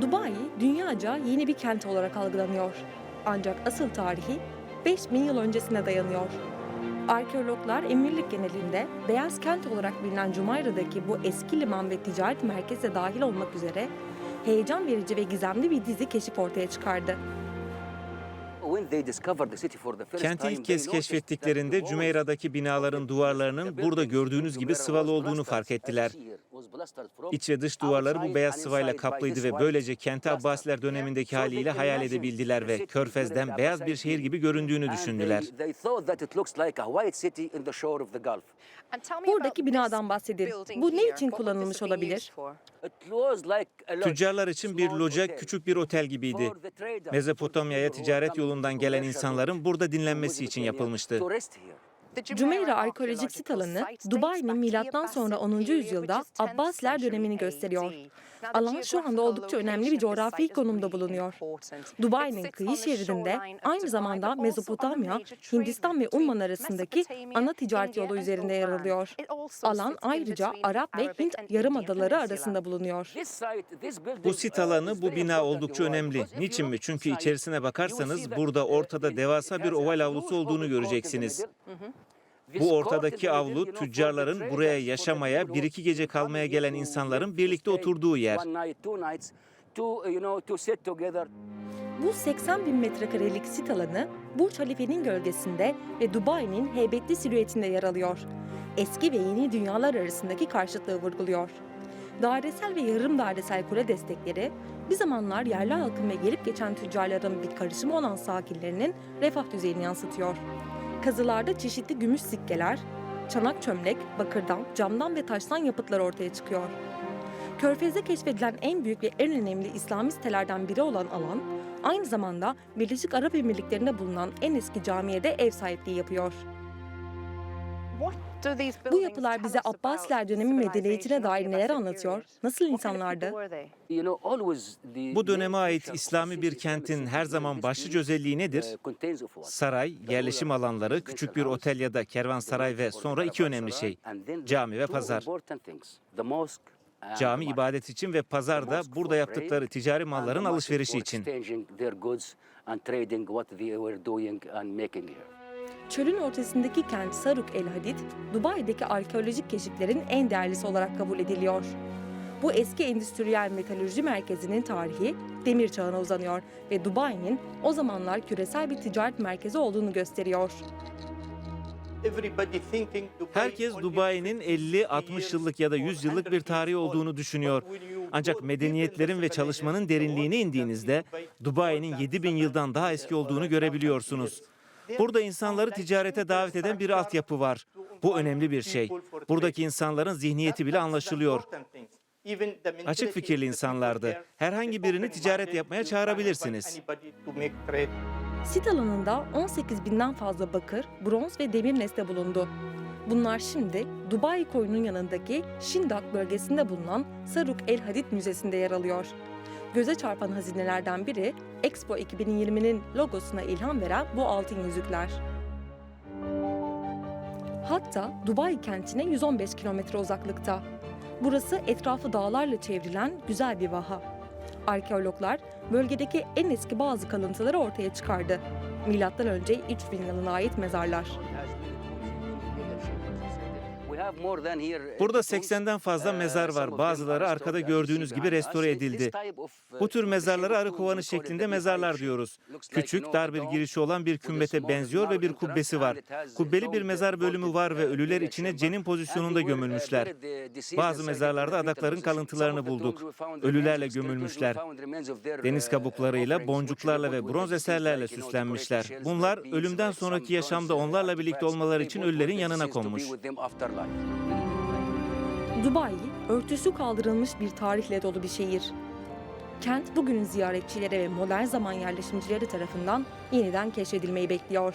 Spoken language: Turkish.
Dubai dünyaca yeni bir kent olarak algılanıyor. Ancak asıl tarihi 5000 yıl öncesine dayanıyor. Arkeologlar emirlik genelinde beyaz kent olarak bilinen Cumayra'daki bu eski liman ve ticaret merkezi dahil olmak üzere heyecan verici ve gizemli bir dizi keşif ortaya çıkardı. Kenti ilk kez keşfettiklerinde Cümeyra'daki binaların duvarlarının burada gördüğünüz gibi sıvalı olduğunu fark ettiler. İç ve dış duvarları bu beyaz sıvayla kaplıydı ve böylece kenti Abbasiler dönemindeki haliyle hayal edebildiler ve Körfez'den beyaz bir şehir gibi göründüğünü düşündüler. Buradaki binadan bahsedin. Bu ne için kullanılmış olabilir? Tüccarlar için bir loca, küçük bir otel gibiydi. Mezopotamya'ya ticaret yolundan gelen insanların burada dinlenmesi için yapılmıştı. Cümeyra Arkeolojik Sit Alanı, Dubai'nin milattan sonra 10. yüzyılda Abbasiler dönemini gösteriyor. Alan şu anda oldukça önemli bir coğrafi konumda bulunuyor. Dubai'nin kıyı şeridinde aynı zamanda Mezopotamya, Hindistan ve Umman arasındaki ana ticaret yolu üzerinde yer alıyor. Alan ayrıca Arap ve Hint yarımadaları arasında bulunuyor. Bu sit alanı, bu bina oldukça önemli. Niçin mi? Çünkü içerisine bakarsanız burada ortada devasa bir oval avlusu olduğunu göreceksiniz. Bu ortadaki avlu tüccarların buraya yaşamaya, bir iki gece kalmaya gelen insanların birlikte oturduğu yer. Bu 80 bin metrekarelik sit alanı Burç Halife'nin gölgesinde ve Dubai'nin heybetli silüetinde yer alıyor. Eski ve yeni dünyalar arasındaki karşıtlığı vurguluyor. Dairesel ve yarım dairesel kule destekleri bir zamanlar yerli halkın ve gelip geçen tüccarların bir karışımı olan sakinlerinin refah düzeyini yansıtıyor. Kazılarda çeşitli gümüş sikkeler, çanak çömlek, bakırdan, camdan ve taştan yapıtlar ortaya çıkıyor. Körfez'de keşfedilen en büyük ve en önemli İslami sitelerden biri olan alan, aynı zamanda Birleşik Arap Emirlikleri'nde bulunan en eski camiye de ev sahipliği yapıyor. Bu yapılar bize Abbasiler dönemi medeniyetine dair neler anlatıyor? Nasıl insanlardı? Bu döneme ait İslami bir kentin her zaman başlıca özelliği nedir? Saray, yerleşim alanları, küçük bir otel ya da kervansaray ve sonra iki önemli şey, cami ve pazar. Cami ibadet için ve pazar da burada yaptıkları ticari malların alışverişi için. Çölün ortasındaki kent Saruk el Hadid, Dubai'deki arkeolojik keşiflerin en değerlisi olarak kabul ediliyor. Bu eski endüstriyel metalürji merkezinin tarihi demir çağına uzanıyor ve Dubai'nin o zamanlar küresel bir ticaret merkezi olduğunu gösteriyor. Herkes Dubai'nin 50-60 yıllık ya da 100 yıllık bir tarihi olduğunu düşünüyor. Ancak medeniyetlerin ve çalışmanın derinliğine indiğinizde Dubai'nin 7000 yıldan daha eski olduğunu görebiliyorsunuz. Burada insanları ticarete davet eden bir altyapı var. Bu önemli bir şey. Buradaki insanların zihniyeti bile anlaşılıyor. Açık fikirli insanlardı. Herhangi birini ticaret yapmaya çağırabilirsiniz. Sit alanında 18 binden fazla bakır, bronz ve demir nesne bulundu. Bunlar şimdi Dubai koyunun yanındaki Şindak bölgesinde bulunan Saruk El Hadid Müzesi'nde yer alıyor. Göze çarpan hazinelerden biri Expo 2020'nin logosuna ilham veren bu altın yüzükler. Hatta Dubai kentine 115 kilometre uzaklıkta. Burası etrafı dağlarla çevrilen güzel bir vaha. Arkeologlar bölgedeki en eski bazı kalıntıları ortaya çıkardı. Milattan önce 3000 yılına ait mezarlar. Burada 80'den fazla mezar var. Bazıları arkada gördüğünüz gibi restore edildi. Bu tür mezarlara arı kovanı şeklinde mezarlar diyoruz. Küçük, dar bir girişi olan bir kümbete benziyor ve bir kubbesi var. Kubbeli bir mezar bölümü var ve ölüler içine cenin pozisyonunda gömülmüşler. Bazı mezarlarda adakların kalıntılarını bulduk. Ölülerle gömülmüşler. Deniz kabuklarıyla, boncuklarla ve bronz eserlerle süslenmişler. Bunlar ölümden sonraki yaşamda onlarla birlikte olmaları için ölülerin yanına konmuş. Dubai, örtüsü kaldırılmış bir tarihle dolu bir şehir. Kent bugünün ziyaretçilere ve modern zaman yerleşimcileri tarafından yeniden keşfedilmeyi bekliyor.